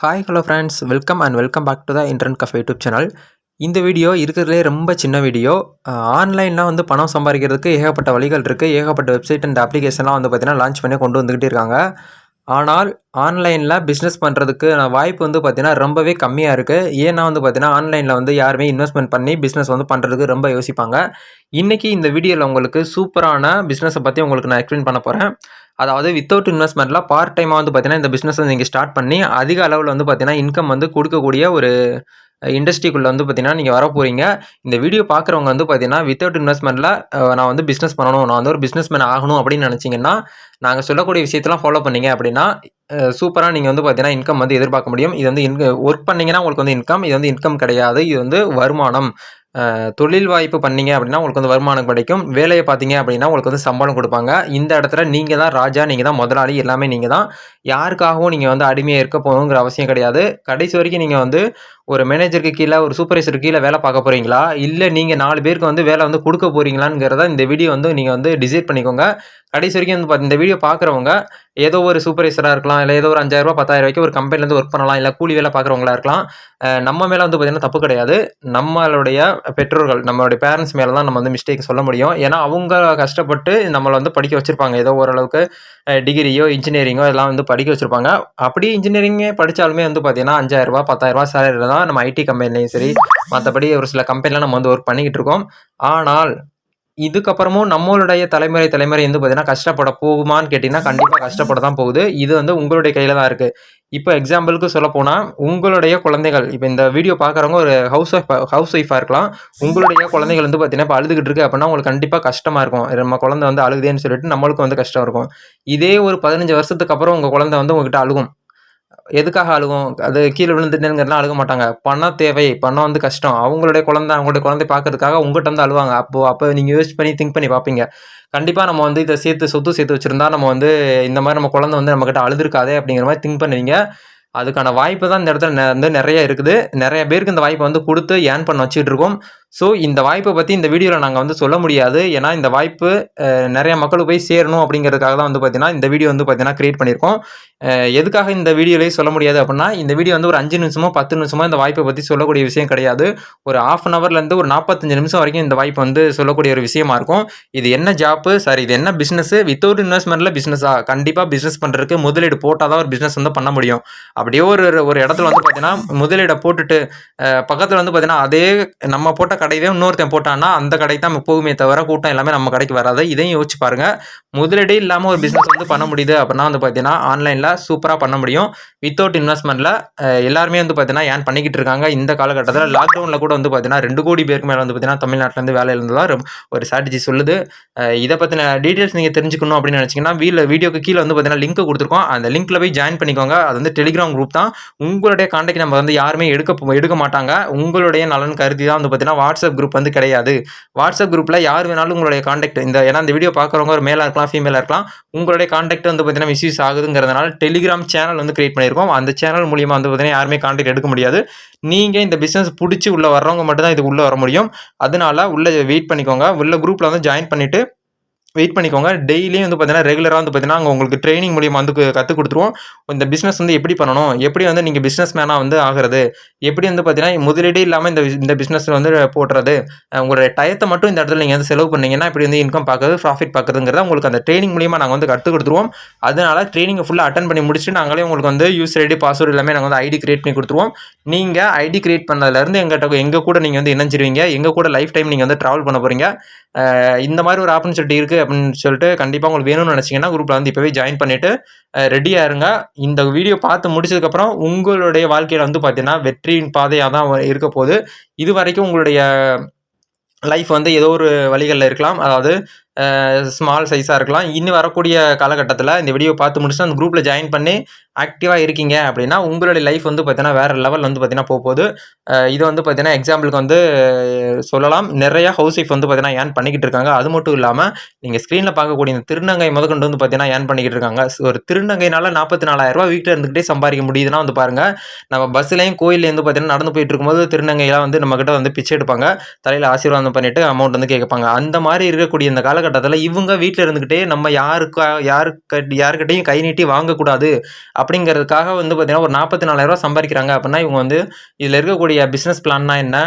Hi hello friends welcome and welcome back to the internet cafe YouTube channel இந்த video இருக்கிறதுலே ரொம்ப சின்ன video ஆன்லைனில் வந்து பணம் சம்பாதிக்கிறதுக்கு ஏகப்பட்ட வழிகள் இருக்குது ஏகப்பட்ட வெப்சைட் அண்ட் அப்ளிகேஷன்லாம் வந்து பார்த்திங்கன்னா லான்ச் பண்ணி கொண்டு வந்துக்கிட்டே இருக்காங்க. ஆனால் ஆன்லைனில் பிஸ்னஸ் பண்ணுறதுக்கு வாய்ப்பு வந்து பார்த்திங்கன்னா ரொம்பவே கம்மியாக இருக்குது ஏன்னா வந்து பார்த்திங்கன்னா ஆன்லைனில் வந்து யாருமே இன்வெஸ்ட்மெண்ட் பண்ணி பிஸ்னஸ் வந்து பண்ணுறதுக்கு ரொம்ப யோசிப்பாங்க. இன்றைக்கி இந்த வீடியோவில் உங்களுக்கு சூப்பரான பிஸ்னஸை பற்றி உங்களுக்கு நான் எக்ஸ்பிளைன் பண்ண போகிறேன் அதாவது வித்தவுட் இன்வெஸ்ட்மெண்ட்டில் பார்ட் டைமாக வந்து பார்த்தீங்கன்னா இந்த பிஸ்னஸ் நீங்கள் ஸ்டார்ட் பண்ணி அதிக அளவில் வந்து பார்த்தீங்கன்னா இன்கம் வந்து கொடுக்கக்கூடிய ஒரு இண்டஸ்ட்ரிக்குள்ளே வந்து பார்த்தீங்கன்னா நீங்கள் வர போகிறீங்க இந்த வீடியோ பார்க்குறவங்க வந்து பார்த்தீங்கன்னா வித்தவுட் இன்வெஸ்ட்மெண்ட்டில் நான் வந்து பிஸ்னஸ் பண்ணணும் நான் வந்து ஒரு பிஸ்னஸ் மேன் ஆகணும் அப்படின்னு நினச்சிங்கன்னா நாங்கள் சொல்லக்கூடிய விஷயத்தெல்லாம் ஃபாலோ பண்ணீங்க அப்படின்னா சூப்பராக நீங்கள் வந்து பார்த்தீங்கன்னா இன்கம் வந்து எதிர்பார்க்க முடியும். இது வந்து இன்க ஒர்க் பண்ணிங்கன்னா உங்களுக்கு வந்து இன்கம் இது வந்து இன்கம் கிடையாது இது வந்து வருமானம். தொழில் வாய்ப்பு பண்ணீங்க அப்படின்னா உங்களுக்கு வந்து வருமானம் கிடைக்கும். வேலையை பார்த்தீங்க அப்படின்னா உங்களுக்கு வந்து சம்பளம் கொடுப்பாங்க. இந்த இடத்துல நீங்கள் தான் ராஜா நீங்கள் தான் முதலாளி எல்லாமே நீங்கள் தான். யாருக்காகவும் நீங்கள் வந்து அடிமையாக இருக்க போகணுங்கிற அவசியம் கிடையாது. கடைசி வரைக்கும் நீங்கள் வந்து ஒரு மேனேஜருக்கு கீழே ஒரு சூப்பர்வைசருக்கு கீழே வேலை பார்க்க போகிறீங்களா இல்லை நீங்கள் நாலு பேருக்கு வந்து வேலை வந்து கொடுக்க போகிறீங்களாங்கிறத இந்த வீடியோ வந்து நீங்கள் வந்து டிசைட் பண்ணிக்கோங்க. கடைசி வரைக்கும் வந்து இந்த வீடியோ பார்க்குறவங்க ஏதோ ஒரு சூப்பர்வைசராக இருக்கலாம் இல்லை ஏதோ ஒரு அஞ்சாயிரரூபா பத்தாயிரம் வரைக்கும் ஒரு கம்பெனிலேருந்து ஒர்க் பண்ணலாம் இல்லை கூலி வேலை பார்க்குறவங்களா இருக்கலாம். நம்ம மேலே வந்து பார்த்திங்கன்னா தப்பு கிடையாது. நம்மளுடைய பெற்றோர்கள் நம்மளுடைய பேரண்ட்ஸ் மேலே தான் நம்ம வந்து மிஸ்டேக் சொல்ல முடியும். ஏன்னா அவங்க கஷ்டப்பட்டு நம்மளை வந்து படிக்க வச்சுருப்பாங்க. ஏதோ ஓரளவுக்கு டிகிரியோ இன்ஜினியரிங்கோ எல்லாம் வந்து படிக்க வச்சுருப்பாங்க. அப்படி இன்ஜினியரிங்கே படித்தாலுமே வந்து பார்த்திங்கன்னா அஞ்சாயிரரூபா பத்தாயிரரூபா சேலரியில் தான் நம்ம ஐடி கம்பெனிலையும் சரி மற்றபடி ஒரு சில கம்பெனிலாம் நம்ம வந்து ஒர்க் பண்ணிக்கிட்டு இருக்கோம். ஆனால் இதுக்கப்புறமும் நம்மளுடைய தலைமுறை தலைமுறை வந்து பார்த்தீங்கன்னா கஷ்டப்பட போகுமான்னு கேட்டிங்கன்னா கண்டிப்பாக கஷ்டப்பட தான் போகுது. இது வந்து உங்களுடைய கையில் தான் இருக்குது இப்போ எக்ஸாம்பிளுக்கு சொல்ல போனால் உங்களுடைய குழந்தைகள் இப்போ இந்த வீடியோ பார்க்குறவங்க ஒரு ஹவுஸ் ஒய்ஃப் ஹவுஸ் ஒய்ஃபாக இருக்கலாம். உங்களுடைய குழந்தைகள் வந்து பார்த்தீங்கன்னா இப்போ அழுதுகிட்டு இருக்கு அப்படின்னா உங்களுக்கு கண்டிப்பாக கஷ்டமாக இருக்கும். நம்ம குழந்தை வந்து அழுகுதேன்னு சொல்லிட்டு நம்மளுக்கு வந்து கஷ்டம் இருக்கும். இதே ஒரு பதினஞ்சு வருஷத்துக்கு அப்புறம் உங்கள் குழந்தை வந்து உங்ககிட்ட அழுகும். எதுக்காக அழுகும்? அது கீழே விழுந்துட்டேங்கிறதுலாம் அழுக மாட்டாங்க. பணம் தேவை பணம் வந்து கஷ்டம். அவங்களுடைய குழந்தை அவங்களுடைய குழந்தை பார்க்கறதுக்காக உங்கள்கிட்ட வந்து அழுவாங்க. அப்போது அப்போ நீங்கள் யோசிச்சு பண்ணி திங்க் பண்ணி பார்ப்பீங்க. கண்டிப்பாக நம்ம வந்து இதை சேர்த்து சொத்து சேர்த்து வச்சுருந்தா நம்ம வந்து இந்த மாதிரி நம்ம குழந்தை வந்து நம்மக்கிட்ட அழுதுருக்காதே அப்படிங்கிற மாதிரி திங்க் பண்ணுவீங்க. அதுக்கான வாய்ப்பு தான் இந்த இடத்துல வந்து நிறைய இருக்குது. நிறைய பேருக்கு இந்த வாய்ப்பை வந்து கொடுத்து ஏன் பண்ண வச்சுட்டு இருக்கோம். ஸோ இந்த வாய்ப்பை பற்றி இந்த வீடியோவில் நாங்கள் வந்து சொல்ல முடியாது. ஏன்னா இந்த வாய்ப்பு நிறைய மக்களுக்கு போய் சேரணும் அப்படிங்கிறதுக்காக தான் வந்து பார்த்தீங்கன்னா இந்த வீடியோ வந்து பார்த்தீங்கன்னா க்ரியேட் பண்ணியிருக்கோம். எதுக்காக இந்த வீடியோலேயே சொல்ல முடியாது அப்படின்னா இந்த வீடியோ வந்து ஒரு அஞ்சு நிமிஷமோ பத்து நிமிஷமோ இந்த வாய்ப்பை பற்றி சொல்லக்கூடிய விஷயம் கிடையாது. ஒரு ஆஃப் அன் ஹவர்லேருந்து ஒரு நாற்பத்தஞ்சு நிமிஷம் வரைக்கும் இந்த வாய்ப்பு வந்து சொல்லக்கூடிய ஒரு விஷயமா இருக்கும். இது என்ன ஜாப்பு சார் இது என்ன பிஸ்னஸ் வித்தவுட் இன்வெஸ்ட்மெண்ட்டில் பிஸ்னஸாக கண்டிப்பாக பிஸ்னஸ் பண்ணுறதுக்கு முதலீடு போட்டால் தான் ஒரு பிஸ்னஸ் வந்து பண்ண முடியும். அப்படியே ஒரு ஒரு இடத்துல வந்து பார்த்தீங்கன்னா முதலீடை போட்டுட்டு பக்கத்தில் வந்து பார்த்தீங்கன்னா அதே நம்ம போட்ட கடையே இன்னொருத்தன் போட்டான்னா அந்த கடைக்கு தான் போகுமே தவிர கூட்டம் எல்லாமே நம்ம கடைக்கு வராது. இதையும் யோசிச்சு பாருங்க. முதலீடு இல்லாமல் ஒரு பிஸ்னஸ் வந்து பண்ண முடியுது அப்படின்னா வந்து பார்த்தீங்கன்னா ஆன்லைனில் சூப்பராக பண்ண முடியும். வித்தவுட் இன்வெஸ்ட்மெண்ட்டில் எல்லாருமே வந்து பார்த்தீங்கன்னா ஏன் பண்ணிக்கிட்டு இருக்காங்க? இந்த காலகட்டத்தில் லாக்டவுனில் கூட வந்து பார்த்தீங்கன்னா ரெண்டு கோடி பேருக்கு மேலே வந்து பார்த்தீங்கன்னா தமிழ்நாட்டிலேருந்து வேலை இருந்ததாக ஒரு ஸ்ட்ராட்டஜி சொல்லுது. இதை பற்றின டீட்டெயில்ஸ் நீங்கள் தெரிஞ்சுக்கணும் அப்படின்னு நினச்சிங்கன்னா வீல வீடியோக்கு கீழே வந்து பார்த்தீங்கன்னா லிங்க் கொடுத்துருக்கோம். அந்த லிங்க்கில் போய் ஜாயின் பண்ணிக்கோங்க. அது வந்து டெலிகிராம் குரூப் தான். உங்களுடைய காண்டாக்ட் நம்ம வந்து யாருமே எடுக்க எடுக்க மாட்டாங்க. உங்களுடைய நலன் கருதி தான் வந்து பார்த்தீங்கன்னா வாட்ஸ்அப் குரூப் வந்து கிடையாது. வாட்ஸ்அப் குரூப்பில் யார் வேணாலும் உங்களுடைய காண்டாக்ட் இந்த ஏன்னா இந்த வீடியோ பார்க்குறவங்க ஒரு மேலாக இருக்கலாம் ஃபீமேலாக இருக்கலாம் உங்களுடைய காண்டாக்ட் வந்து பார்த்தீங்கன்னா மிஸ்யூஸ் ஆகுதுங்கிறதுனால டெலிகிராம் சேனல் வந்து கிரியேட் பண்ணியிருக்கோம். அந்த சேனல் மூலியமாக வந்து பார்த்தீங்கன்னா யாருமே காண்டாக்ட் எடுக்க முடியாது. நீங்கள் இந்த பிஸ்னஸ் பிடிச்சி உள்ளே வர்றவங்க மட்டும் தான் இது உள்ளே வர முடியும். அதனால உள்ளே வெயிட் பண்ணிக்கோங்க. உள்ள குரூப்பில் வந்து ஜாயின் பண்ணிவிட்டு வெயிட் பண்ணிக்கோங்க. டெய்லியும் வந்து பார்த்தீங்கன்னா ரெகுலராக வந்து பார்த்தீங்கன்னா அங்கே உங்களுக்கு ட்ரைனிங் மூலியமாக வந்து கற்றுக் கொடுத்துருவோம். இந்த பிஸ்னஸ் வந்து எப்படி பண்ணணும்? எப்படி வந்து நீங்கள் பிஸ்னஸ் மேனாக வந்து ஆகிறது? எப்படி வந்து பார்த்தீங்கன்னா முதலீடு இல்லாமல் இந்த இந்த பிஸ்னஸ் வந்து போடுறது? உங்களுடைய டயத்தை மட்டும் இந்த இடத்துல நீங்கள் வந்து செலவு பண்ணீங்கன்னா இப்படி வந்து இன்கம் பார்க்குறது ப்ராஃபிட் பார்க்குறதுங்கிறத உங்களுக்கு அந்த ட்ரைனிங் மூலியமாக நாங்கள் வந்து கற்றுக் கொடுத்துருவோம். அதனால் ட்ரைனிங்கை ஃபுல்லாக அட்டன் பண்ணி முடிச்சுட்டு நாங்களே உங்களுக்கு வந்து யூஸ் ஐடி பாஸ்வேர்டு எல்லாமே நாங்கள் வந்து ஐடி கிரியேட் பண்ணி கொடுத்துருவோம். நீங்கள் ஐடி கிரியேட் பண்ணதுலேருந்து எங்கள்கிட்ட எங்கள் கூட நீங்கள் வந்து இணைஞ்சிருவீங்க. எங்கள் கூட லைஃப் டைம் நீங்கள் வந்து ட்ராவல் பண்ண போகிறீங்க இந்த மாதிரி ஒரு ஆப்பர்ச்சுனிட்டி இருக்குது அப்படின்னு சொல்லிட்டு கண்டிப்பாக உங்களுக்கு வேணும்னு நினச்சிங்கன்னா குரூப்பில் வந்து இப்போவே ஜாயின் பண்ணிவிட்டு ரெடியாக இருங்க. இந்த வீடியோ பார்த்து முடிச்சதுக்கப்புறம் உங்களுடைய வாழ்க்கையில் வந்து பார்த்தீங்கன்னா வெற்றியின் பாதையாக தான் இருக்க போகுது. இது வரைக்கும் உங்களுடைய லைஃப் வந்து ஏதோ ஒரு வழிகளில் இருக்கலாம். அதாவது ஸ்மால் சைஸாக இருக்கலாம். இன்னும் வரக்கூடிய காலகட்டத்தில் இந்த வீடியோ பார்த்து முடிச்சுட்டு அந்த குரூப்பில் ஜாயின் பண்ணி ஆக்டிவாக இருக்கீங்க அப்படின்னா உங்களுடைய லைஃப் வந்து பார்த்தீங்கன்னா வேறு லெவல் வந்து பார்த்தீங்கன்னா போக போகுது இது வந்து பார்த்தீங்கன்னா எக்ஸாம்பிளுக்கு வந்து சொல்லலாம். நிறைய ஹவுஸ் ஒய்ஃப் வந்து பார்த்தீங்கன்னா ஏன் பண்ணிக்கிட்டு இருக்காங்க. அது மட்டும் இல்லாமல் நீங்கள் ஸ்க்ரீனில் பார்க்கக்கூடிய இந்த திருநங்கை முதற்கொண்டு வந்து பார்த்தீங்கன்னா ஏன் பண்ணிக்கிட்டு இருக்காங்க. ஒரு திருநங்கைனால நாற்பத்தி நாலாயிரரூபா வீட்டில் இருந்துக்கிட்டே சம்பாதிக்க முடியுதுன்னா வந்து பாருங்கள் நம்ம பஸ்ஸுலேயும் கோயிலேருந்து பார்த்தீங்கன்னா நடந்து போயிட்டு இருக்கும்போது திருநங்கையெல்லாம் வந்து நம்மக்கிட்ட வந்து பிச்சை எடுப்பாங்க. தலையில் ஆசீர்வாதம் பண்ணிவிட்டு அமௌண்ட் வந்து கேட்பாங்க அந்த மாதிரி இருக்கக்கூடிய இந்த காலகட்டம் காலகட்டத்தில் இவங்க வீட்டில் இருந்துக்கிட்டே நம்ம யாருக்கா யாருக்கு யாருக்கிட்டையும் கை நீட்டி வாங்கக்கூடாது அப்படிங்கிறதுக்காக வந்து பார்த்திங்கன்னா ஒரு நாற்பத்தி நாலாயிரரூவா சம்பாதிக்கிறாங்க. அப்படின்னா இவங்க வந்து இதில் இருக்கக்கூடிய பிஸ்னஸ் பிளான்னா என்ன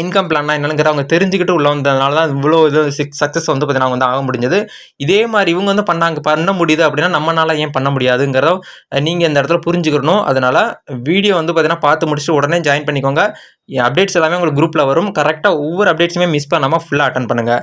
இன்கம் பிளான்னா என்னங்கிற அவங்க தெரிஞ்சுக்கிட்டு உள்ள வந்ததுனால தான் இவ்வளோ இது சக்ஸஸ் வந்து பார்த்தீங்கன்னா வந்து ஆக முடிஞ்சது. இதே மாதிரி இவங்க வந்து பண்ணாங்க பண்ண முடியுது அப்படின்னா நம்மளால் ஏன் பண்ண முடியாதுங்கிறத நீங்கள் இந்த இடத்துல புரிஞ்சுக்கணும் அதனால் வீடியோ வந்து பார்த்தீங்கன்னா பார்த்து முடிச்சுட்டு உடனே ஜாயின் பண்ணிக்கோங்க. அப்டேட்ஸ் எல்லாமே உங்களுக்கு குரூப்பில் வரும். கரெக்டாக ஒவ்வொரு அப்டேட்ஸுமே மிஸ் பண்ணாமல் ஃபுல்லாக அட்டன் பண்ணுங்கள்